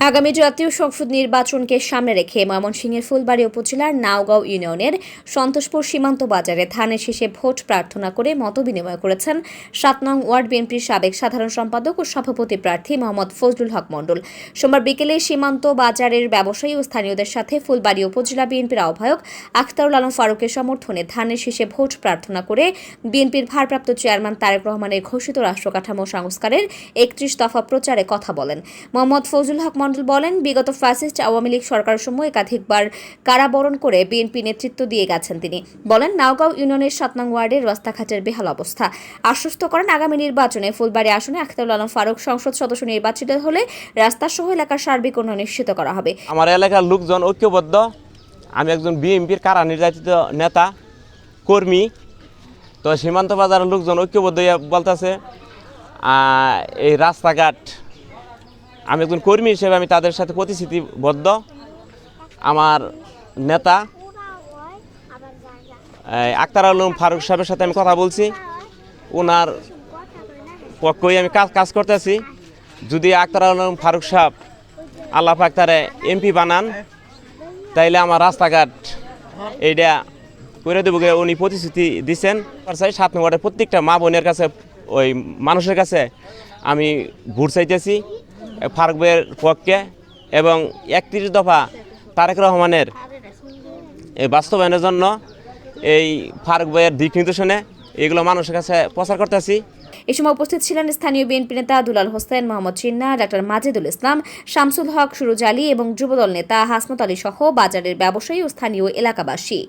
আগামী জাতীয় সংসদ নির্বাচনকে সামনে রেখে ময়মনসিংহের ফুলবাড়ি উপজেলার নাওগাঁও ইউনিয়নের সন্তোষপুর সীমান্ত বাজারে ধানের শেষে ভোট প্রার্থনা করে মত বিনিময় করেছেন সাত নং ওয়ার্ড বিএনপির সাবেক সাধারণ সম্পাদক ও সভাপতি প্রার্থী মোহাম্মদ ফজলুল হক মণ্ডল। সোমবার বিকেলে সীমান্ত বাজারের ব্যবসায়ী ও স্থানীয়দের সাথে ফুলবাড়ি উপজেলা বিএনপির আহ্বায়ক আখতারুল আলম ফারুকের সমর্থনে ধানের শেষে ভোট প্রার্থনা করে বিএনপির ভারপ্রাপ্ত চেয়ারম্যান তারেক রহমানের ঘোষিত রাষ্ট্রকাঠামো সংস্কারের একত্রিশ দফা প্রচারে কথা বলেন। মোহাম্মদ ফজলুল হক মণ্ডল বলেন, বিগত ফ্যাসিস্ট আওয়ামী লীগ সরকারের সময় একাধিকবার কারাবরণ করে বিএনপি নেতৃত্ব দিয়ে গেছেন তিনি। বলেন, নাওগাঁও ইউনিয়নের সাত নং ওয়ার্ডের রাস্তাঘাটের বেহাল অবস্থা। আশ্বস্ত করেন, আগামী নির্বাচনে ফুলবাড়ি আসনে আখতারুল আলম ফারুক সংসদ সদস্য নির্বাচিত হলে রাস্তাসহ এলাকার সার্বিক উন্নয়ন নিশ্চিত করা হবে। আমার এলাকার লোকজন ঐক্যবদ্ধ। আমি একজন বিএনপির কারা নির্যাতিত নেতা, কর্মী। তো সীমান্ত বাজারের লোকজন ঐক্যবদ্ধ বলতেছে এই রাস্তাঘাট আমি একজন কর্মী হিসেবে আমি তাদের সাথে প্রতিশ্রুতিবদ্ধ। আমার নেতা আক্তার আলম ফারুক সাহেবের সাথে আমি কথা বলছি। ওনার পক্ষই আমি কাজ কাজ করতেছি। যদি আক্তার আলম ফারুক সাহেব আল্লাহ পাক তারে এমপি বানান, তাইলে আমার রাস্তাঘাট এইটা করে দেবো উনি প্রতিশ্রুতি দিচ্ছেন চাই সাত নম্বরের প্রত্যেকটা মা বোনের কাছে, ওই মানুষের কাছে আমি ভোট চাইতেছি। ফারুক ভাইয়ের পক্ষে এবং একত্রিশ দফা তারেক রহমানের বাস্তবায়নের জন্য এই ফারুক ভাইয়ের দিক নির্দেশনে এগুলো মানুষের কাছে প্রচার করতেছি। এ সময় উপস্থিত ছিলেন স্থানীয় বিএনপি নেতা দুলাল হোসেন, মোহাম্মদ চিন্না ডাক্তার মাজেদুল ইসলাম, শামসুল হক, সুরুজ আলী এবং যুবদল নেতা হাসমত আলী সহ বাজারের ব্যবসায়ী ও স্থানীয় এলাকাবাসী।